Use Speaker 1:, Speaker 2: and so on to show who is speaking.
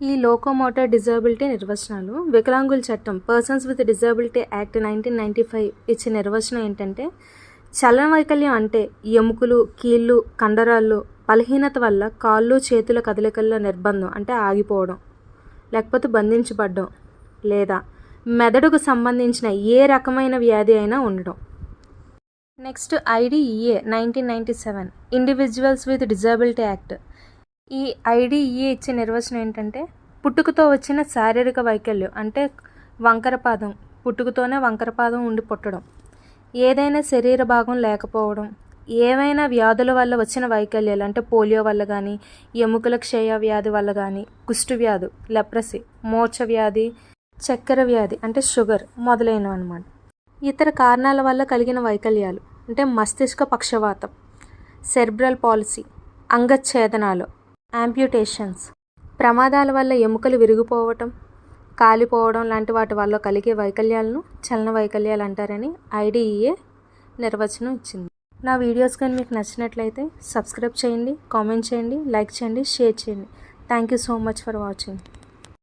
Speaker 1: ఈ locomotor disability నిర్వచనాలు వికలాంగుల చట్టం persons with disability act nineteen ninety five ఇచ్చే నిర్వచనం ఏంటంటే చలన వైకల్యం అంటే ఎముకలు కీళ్ళు కండరాళ్ళు బలహీనత వల్ల కాళ్ళు చేతుల కదలికల్లో నిర్బంధం అంటే ఆగిపోవడం లేకపోతే బంధించబడడం లేదా మెదడుకు సంబంధించిన ఏ రకమైన వ్యాధి అయినా ఉండడం. Next IDEA nineteen ninety seven individuals with disability act ఈ ఐడిఈఏ ఇచ్చే నిర్వచనం ఏంటంటే పుట్టుకతో వచ్చిన శారీరక వైకల్యం అంటే వంకరపాదం పుట్టుకతోనే వంకరపాదం ఉండి పుట్టడం ఏదైనా శరీర భాగం లేకపోవడం ఏవైనా వ్యాధుల వల్ల వచ్చిన వైకల్యాలు అంటే పోలియో వల్ల కానీ ఎముకల క్షయ వ్యాధి వల్ల కానీ కుష్టు వ్యాధి లెప్రసీ మూర్ఛ వ్యాధి చక్కెర వ్యాధి అంటే షుగర్ మొదలైనవి అనమాట ఇతర కారణాల వల్ల కలిగిన వైకల్యాలు అంటే మస్తిష్క పక్షవాతం సెర్బ్రల్ పాలసీ అంగచ్ఛేదనాలు యాంప్యుటేషన్స్ ప్రమాదాల వల్ల ఎముకలు విరిగిపోవటం కాలిపోవడం లాంటి వాటి వల్ల కలిగే వైకల్యాలను చలన వైకల్యాలు అంటారని ఐడిఈఏ నిర్వచనం ఇచ్చింది. నా వీడియోస్ కానీ మీకు నచ్చినట్లయితే సబ్స్క్రైబ్ చేయండి కామెంట్ చేయండి లైక్ చేయండి షేర్ చేయండి. Thank you so much for watching